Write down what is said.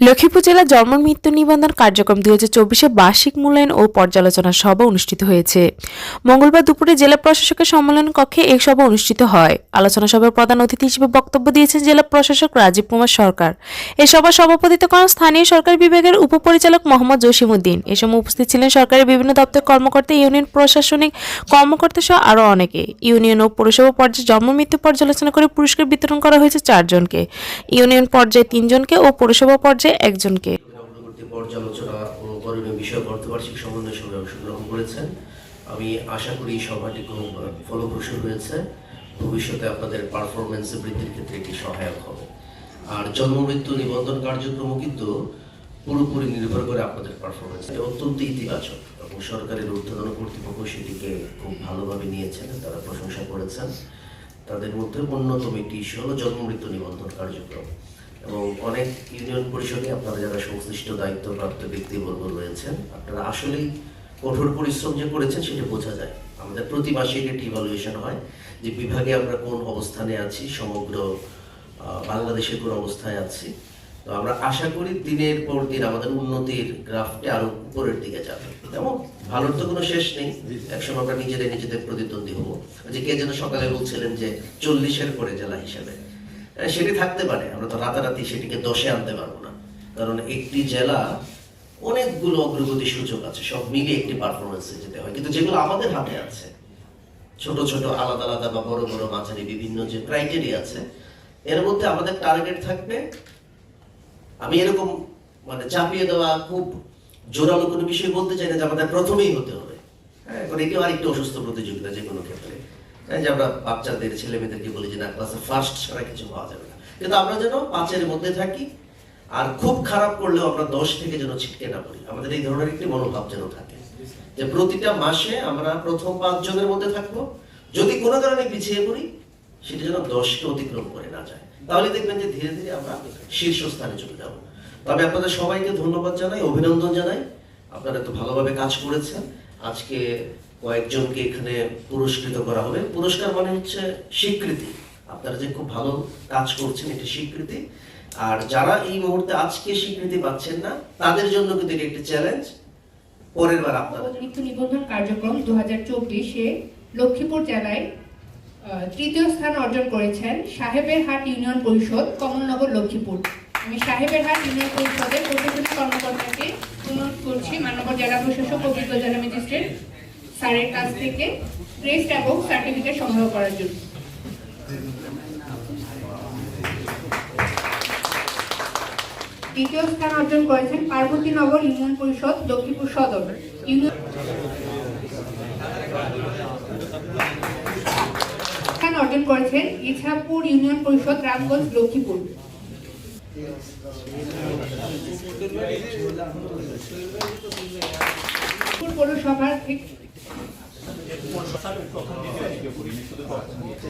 লক্ষ্মীপুর জেলা জন্ম মৃত্যু নিবন্ধন কার্যক্রম দুই হাজার চব্বিশে বার্ষিক মূল্যায়ন ও পর্যালোচনা সভা অনুষ্ঠিত হয়েছে। মঙ্গলবার দুপুরে জেলা প্রশাসকের সম্মেলন কক্ষে এই সভা অনুষ্ঠিত হয়। আলোচনা সভার প্রধান অতিথি হিসেবে বক্তব্য দিয়েছেন জেলা প্রশাসক রাজীব কুমার সরকার। এ সভা সভাপতিত্ব করেন স্থানীয় সরকার বিভাগের উপপরিচালক মোহাম্মদ জসিমউদ্দিন। এ সময় উপস্থিত ছিলেন সরকারের বিভিন্ন দপ্তর কর্মকর্তা, ইউনিয়ন প্রশাসনিক কর্মকর্তা সহ আরও অনেকে। ইউনিয়ন ও পৌরসভা পর্যায়ে জন্ম মৃত্যু পর্যালোচনা করে পুরস্কার বিতরণ করা হয়েছে চারজনকে। ইউনিয়ন পর্যায়ে তিনজনকে ও পৌরসভা পর্যায়ে একজনকে। অংশগ্রহণ করেছেন। আমি আশা করি সভাটি খুব ফলপ্রসূ হয়েছে। ভবিষ্যতে আপনাদের পারফরমেন্স বৃদ্ধির ক্ষেত্রে এটি সহায়ক হবে। আর জন্ম, মৃত্যু, নিবন্ধন কার্যক্রমও কিন্তু পুরোপুরি নির্ভর করে আপনাদের পারফরমেন্স অত্যন্ত ইতিবাচক এবং সরকারের ঊর্ধ্বতন কর্তৃপক্ষ সেটিকে খুব ভালোভাবে নিয়েছেন, তারা প্রশংসা করেছেন। তাদের মধ্যে অন্যতম একটি ইস্যু হলো জন্ম, মৃত্যু, নিবন্ধন কার্যক্রম। এবং অনেক ইউনিয়ন পরিষদে আপনারা যারা সংশ্লিষ্ট দায়িত্বপ্রাপ্ত ব্যক্তিবর্গ রয়েছেন আপনারা আসলেই কঠোর পরিশ্রম যে করেছেন সেটা বোঝা যায়। আমাদের প্রতি মাসে ইভালুয়েশন হয় যে বিভাগে আমরা কোন অবস্থানে আছি সমগ্র আহ, বাংলাদেশের কোন অবস্থায় আছি। তো আমরা আশা করি দিনের পর দিন আমাদের উন্নতির গ্রাফটা আরও উপরের দিকে যাবে। এবং ভালোর তো কোনো শেষ নেই। একসময় আমরা নিজেদের নিজেদের প্রতিদ্বন্দ্বী হব। যে কে যেন সকালে বলছিলেন যে চল্লিশের পরে জেলা হিসেবে। সেটি থাকতে পারে। আমরা তো রাতারাতি সেটিকে দশে আনতে পারব না। কারণ একটি জেলা অনেকগুলো অগ্রগতি সূচক আছে, সব মিলে একটি পারফরমেন্সে যেতে হয়। কিন্তু যেগুলো আমাদের হাতে আছে, ছোট ছোট আলাদা আলাদা বা বড় বড় মাঝারি বিভিন্ন যে ক্রাইটেরিয়া আছে, এর মধ্যে আমাদের টার্গেট থাকবে, আমি এরকম মানে চাপিয়ে দেওয়া খুব জোরালো কোনো বিষয় বলতে চাই না যে আমাদের প্রথমেই হতে হবে। হ্যাঁ এখন এটিও আরেকটি অসুস্থ প্রতিযোগিতা যে কোনো ক্ষেত্রে। যে আমরা বাচ্চাদের ছেলে মেয়েদেরকে বলি যে না ক্লাসে ফার্স্ট ছাড়া কিছু পাওয়া যাবে না। কিন্তু আমরা যেন পাঁচের মধ্যে থাকি, আর খুব খারাপ করলেও আমরা দশ থেকে যেন ছিটকে না পড়ি। আমাদের এই ধরনের একটি মনোভাব যেন থাকে যে প্রতিটা মাসে আমরা প্রথম পাঁচ জনের মধ্যে থাকব। যদি কোনো কারণে পিছিয়ে পড়ি, সেটা যেন দশকে অতিক্রম করে না যায়। তাহলে দেখবেন যে ধীরে ধীরে আমরা শীর্ষস্থানে চলে যাব। তবে আপনাদের সবাইকে ধন্যবাদ জানাই, অভিনন্দন জানাই। আপনারা তো ভালোভাবে কাজ করেছেন। আজকে কয়েকজনকে এখানে পুরস্কৃত করা হবে। পুরস্কার মানে হচ্ছে স্বীকৃতি। আপনারা যে খুব ভালো কাজ করছেন, এটা স্বীকৃতি। আর যারা এই মুহূর্তে আজকে স্বীকৃতি পাচ্ছেন না, তাদের জন্য কিন্তু এটা একটি চ্যালেঞ্জ পরের বার আপনারা মৃত্যু নিবন্ধন কার্যক্রম দু হাজার লক্ষ্মীপুর জেলায় তৃতীয় স্থান অর্জন করেছেন সাহেবের হাট ইউনিয়ন পরিষদ, কমলনগর, লক্ষ্মীপুর। আমি সাহেবের হাট ইউনিয়ন পরিষদের প্রশাসনিক কর্মকর্তাকে অনুরোধ করছি মাননীয় জেলা প্রশাসক অভিজ্ঞ জেলা ম্যাজিস্ট্রেট স্যারের কাছ থেকে ক্রেস্ট এবং সার্টিফিকেট সংগ্রহ করার জন্য। দ্বিতীয় স্থান অর্জন করেছেন পার্বতীনগর ইউনিয়ন পরিষদ, লক্ষ্মীপুর সদর। স্থান অর্জন করেছেন ইছাপুর ইউনিয়ন পরিষদ, রামগঞ্জ, লক্ষ্মীপুর। পৌরসভার প্রথম দিয়েছে শুধু প্রথম দিয়েছে